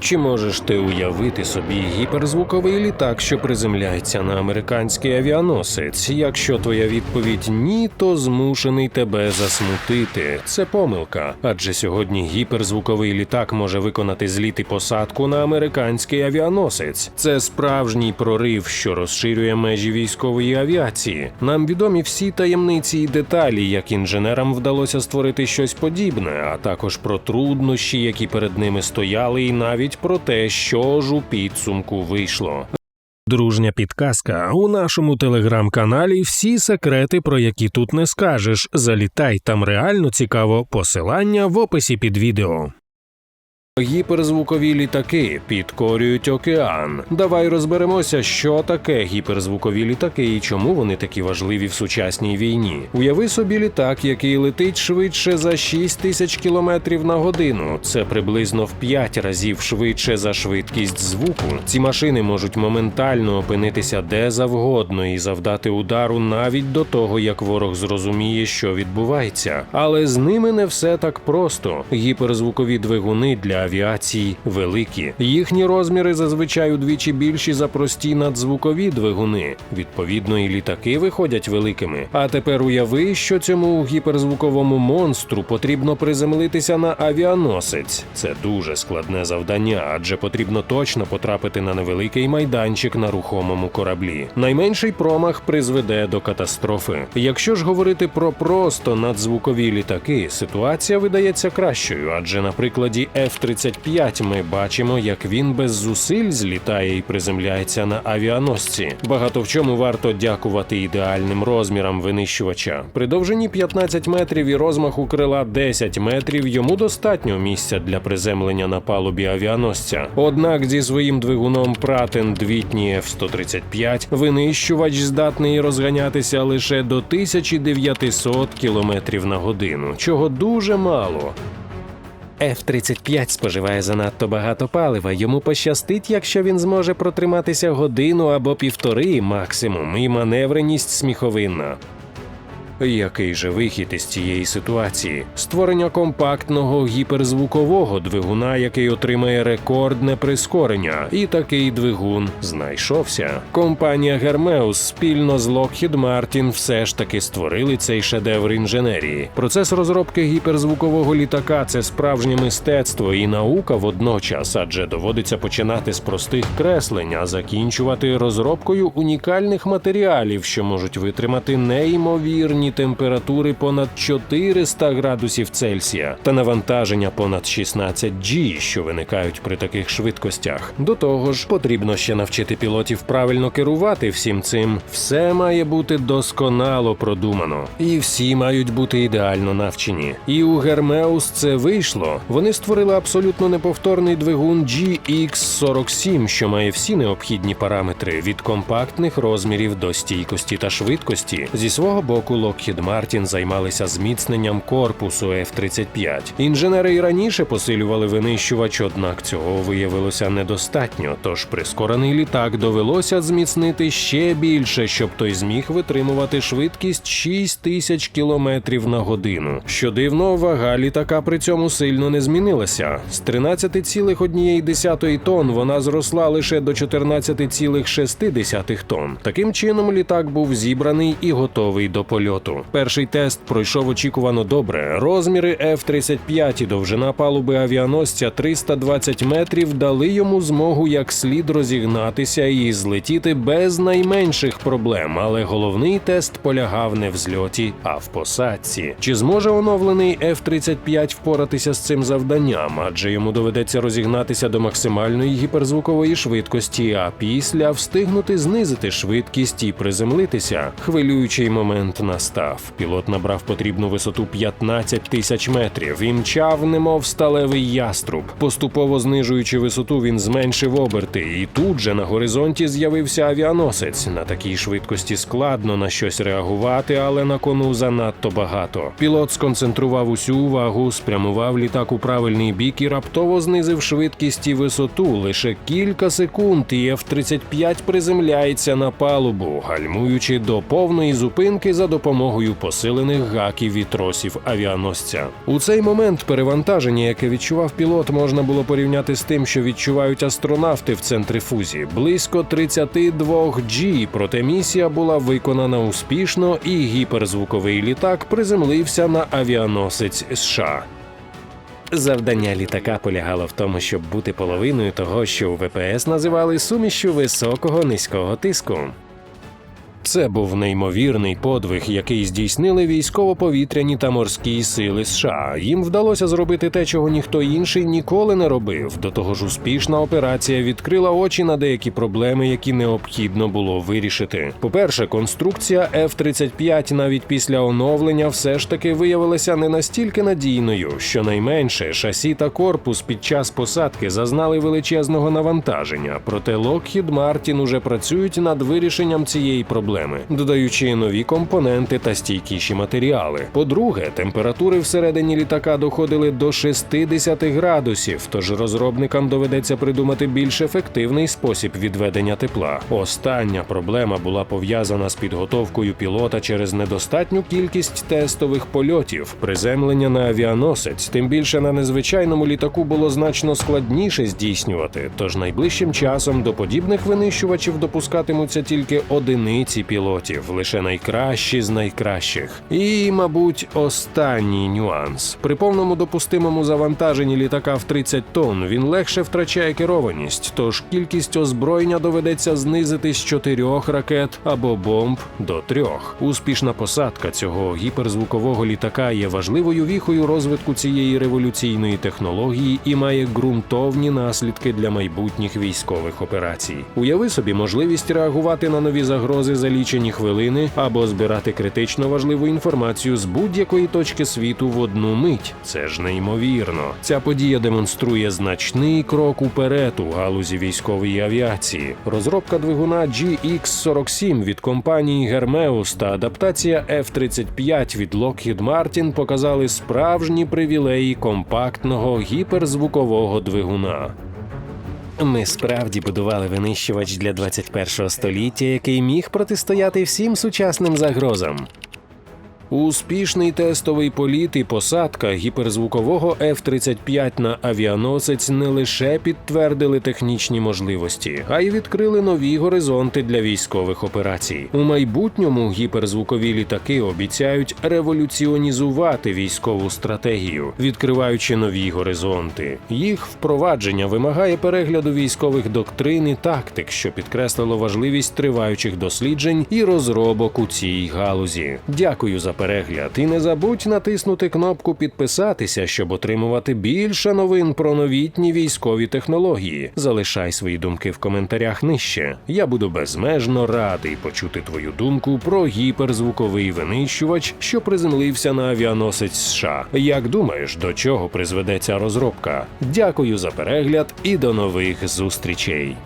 Чи можеш ти уявити собі гіперзвуковий літак, що приземляється на американський авіаносець? Якщо твоя відповідь ні, то змушений тебе засмутити. Це помилка. Адже сьогодні гіперзвуковий літак може виконати зліт і посадку на американський авіаносець. Це справжній прорив, що розширює межі військової авіації. Нам відомі всі таємниці і деталі, як інженерам вдалося створити щось подібне, а також про труднощі, які перед ними стояли, і навіть про те, що ж у підсумку вийшло. Дружня підказка у нашому телеграм-каналі всі секрети, про які тут не скажеш. Залітай там реально цікаво. Посилання в описі під відео. Гіперзвукові літаки підкорюють океан. Давай розберемося, що таке гіперзвукові літаки і чому вони такі важливі в сучасній війні. Уяви собі літак, який летить швидше за 6 тисяч кілометрів на годину. Це приблизно в 5 разів швидше за швидкість звуку. Ці машини можуть моментально опинитися де завгодно і завдати удару навіть до того, як ворог зрозуміє, що відбувається. Але з ними не все так просто. Гіперзвукові двигуни для авіації великі. Їхні розміри зазвичай удвічі більші за прості надзвукові двигуни. Відповідно, і літаки виходять великими. А тепер уяви, що цьому гіперзвуковому монстру потрібно приземлитися на авіаносець. Це дуже складне завдання, адже потрібно точно потрапити на невеликий майданчик на рухомому кораблі. Найменший промах призведе до катастрофи. Якщо ж говорити про просто надзвукові літаки, ситуація видається кращою, адже на прикладі F-35 ми бачимо, як він без зусиль злітає і приземляється на авіаносці. Багато в чому варто дякувати ідеальним розмірам винищувача. При довжині 15 метрів і розмаху крила 10 метрів йому достатньо місця для приземлення на палубі авіаносця. Однак зі своїм двигуном Pratt Whitney F-135 винищувач здатний розганятися лише до 1900 км на годину, чого дуже мало. F-35 споживає занадто багато палива. Йому пощастить, якщо він зможе протриматися годину або півтори максимум, і маневреність сміховинна. Який же вихід із цієї ситуації? Створення компактного гіперзвукового двигуна, який отримає рекордне прискорення, і такий двигун знайшовся. Компанія Гермеус спільно з Lockheed Martin все ж таки створили цей шедевр інженерії. Процес розробки гіперзвукового літака це справжнє мистецтво і наука водночас, адже доводиться починати з простих креслень, а закінчувати розробкою унікальних матеріалів, що можуть витримати неймовірні температури понад 400 градусів Цельсія та навантаження понад 16 G, що виникають при таких швидкостях. До того ж, потрібно ще навчити пілотів правильно керувати всім цим. Все має бути досконало продумано, і всі мають бути ідеально навчені. І у Гермеус це вийшло. Вони створили абсолютно неповторний двигун GX47, що має всі необхідні параметри від компактних розмірів до стійкості та швидкості. Зі свого боку, Lockheed Martin займалися зміцненням корпусу F-35. Інженери і раніше посилювали винищувач, однак цього виявилося недостатньо. Тож прискорений літак довелося зміцнити ще більше, щоб той зміг витримувати швидкість 6 тисяч кілометрів на годину. Що дивно, вага літака при цьому сильно не змінилася. З 13,1 тонн вона зросла лише до 14,6 тонн. Таким чином, літак був зібраний і готовий до польоту. Перший тест пройшов очікувано добре. Розміри F-35 і довжина палуби авіаносця 320 метрів дали йому змогу як слід розігнатися і злетіти без найменших проблем. Але головний тест полягав не в зльоті, а в посадці. Чи зможе оновлений F-35 впоратися з цим завданням? Адже йому доведеться розігнатися до максимальної гіперзвукової швидкості, а після встигнути знизити швидкість і приземлитися. Хвилюючий момент настав. Пілот набрав потрібну висоту 15 тисяч метрів і мчав, немов сталевий яструб. Поступово знижуючи висоту, він зменшив оберти, і тут же на горизонті з'явився авіаносець. На такій швидкості складно на щось реагувати, але на кону занадто багато. Пілот сконцентрував усю увагу, спрямував літак у правильний бік і раптово знизив швидкість і висоту. Лише кілька секунд, і F-35 приземляється на палубу, гальмуючи до повної зупинки за допомогою допомогою посилених гаків і тросів авіаносця. У цей момент перевантаження, яке відчував пілот, можна було порівняти з тим, що відчувають астронавти в центрифузі. Близько 32 G, проте місія була виконана успішно, і гіперзвуковий літак приземлився на авіаносець США. Завдання літака полягало в тому, щоб бути половиною того, що у ВПС називали сумішю високого низького тиску. Це був неймовірний подвиг, який здійснили військово-повітряні та морські сили США. Їм вдалося зробити те, чого ніхто інший ніколи не робив. До того ж, успішна операція відкрила очі на деякі проблеми, які необхідно було вирішити. По-перше, конструкція F-35 навіть після оновлення все ж таки виявилася не настільки надійною. Щонайменше шасі та корпус під час посадки зазнали величезного навантаження. Проте Lockheed Martin уже працюють над вирішенням цієї проблеми, додаючи нові компоненти та стійкіші матеріали. По-друге, температури всередині літака доходили до 60 градусів, тож розробникам доведеться придумати більш ефективний спосіб відведення тепла. Остання проблема була пов'язана з підготовкою пілота через недостатню кількість тестових польотів, приземлення на авіаносець. Тим більше на незвичайному літаку було значно складніше здійснювати. Тож найближчим часом до подібних винищувачів допускатимуться тільки одиниці пілотів, лише найкращі з найкращих. І, мабуть, останній нюанс при повному допустимому завантаженні літака в 30 тонн він легше втрачає керованість, тож кількість озброєння доведеться знизити з чотирьох ракет або бомб до трьох. Успішна посадка цього гіперзвукового літака є важливою віхою розвитку цієї революційної технології і має ґрунтовні наслідки для майбутніх військових операцій. Уяви собі можливість реагувати на нові загрози за лічені хвилини або збирати критично важливу інформацію з будь-якої точки світу в одну мить. Це ж неймовірно. Ця подія демонструє значний крок уперед у галузі військової авіації. Розробка двигуна GX47 від компанії Hermeus та адаптація F-35 від Lockheed Martin показали справжні привілеї компактного гіперзвукового двигуна. Ми справді будували винищувач для 21 століття, який міг протистояти всім сучасним загрозам. Успішний тестовий політ і посадка гіперзвукового F-35 на авіаносець не лише підтвердили технічні можливості, а й відкрили нові горизонти для військових операцій. У майбутньому гіперзвукові літаки обіцяють революціонізувати військову стратегію, відкриваючи нові горизонти. Їх впровадження вимагає перегляду військових доктрин і тактик, що підкреслило важливість триваючих досліджень і розробок у цій галузі. Дякую за перегляд і не забудь натиснути кнопку підписатися, щоб отримувати більше новин про новітні військові технології. Залишай свої думки в коментарях нижче. Я буду безмежно радий почути твою думку про гіперзвуковий винищувач, що приземлився на авіаносець США. Як думаєш, до чого призведе ця розробка? Дякую за перегляд і до нових зустрічей.